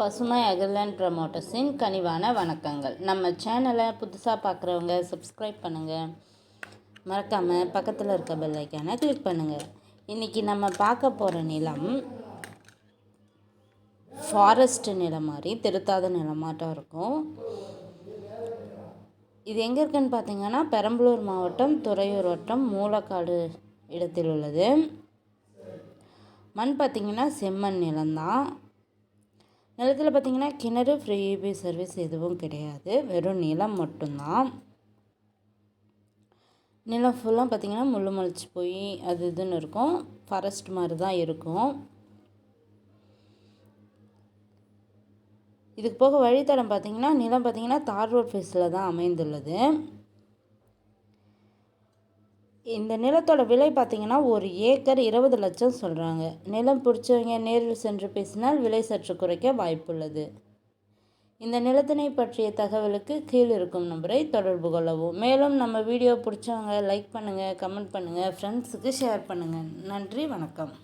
பசுமை அகர்லேண்ட் ப்ரமோட்டர்ஸின் கனிவான வணக்கங்கள். நம்ம சேனலை புதுசாக பார்க்குறவங்க சப்ஸ்கிரைப் பண்ணுங்கள் மறக்காமல் பக்கத்தில் இருக்க பெல்லைக்கான கிளிக் பண்ணுங்கள் இன்றைக்கி நம்ம பார்க்க போகிற நிலம் ஃபாரஸ்ட் நிலம் மாதிரி திருத்தாத நிலமாட்டம் இருக்கும். இது எங்கே இருக்குன்னு பார்த்தீங்கன்னா பெரம்பலூர் மாவட்டம் துறையூர் வட்டம் மூலக்காடு இடத்தில் உள்ளது. மண் பார்த்திங்கன்னா செம்மண் நிலம்தான். நிலத்தில் பார்த்திங்கன்னா கிணறு ஃப்ரீ இபி சர்வீஸ் எதுவும் கிடையாது. வெறும் நிலம் மட்டும்தான். நிலம் ஃபுல்லாக பார்த்திங்கன்னா முள்ளு முளைச்சி போய் அது இதுன்னு இருக்கும். ஃபாரஸ்ட் மாதிரி தான் இருக்கும். இதுக்கு போக வழித்தடம் பார்த்திங்கன்னா நிலம் பார்த்திங்கன்னா தார் ரோட் ஃபேஸில் தான் அமைந்துள்ளது. இந்த நிலத்தோட விலை பார்த்திங்கன்னா ஒரு ஏக்கர் இருபது லட்சம் சொல்கிறாங்க நிலம் பிடிச்சவங்க நேரில் சென்று பேசினால் விலை சற்று குறைக்க வாய்ப்புள்ளது. இந்த நிலத்தினை பற்றிய தகவலுக்கு கீழ் இருக்கும் நம்பரை தொடர்பு கொள்ளவும். மேலும் நம்ம வீடியோ பிடிச்சவங்க லைக் பண்ணுங்கள் கமெண்ட் பண்ணுங்கள் ஃப்ரெண்ட்ஸுக்கு ஷேர் பண்ணுங்கள் நன்றி வணக்கம்.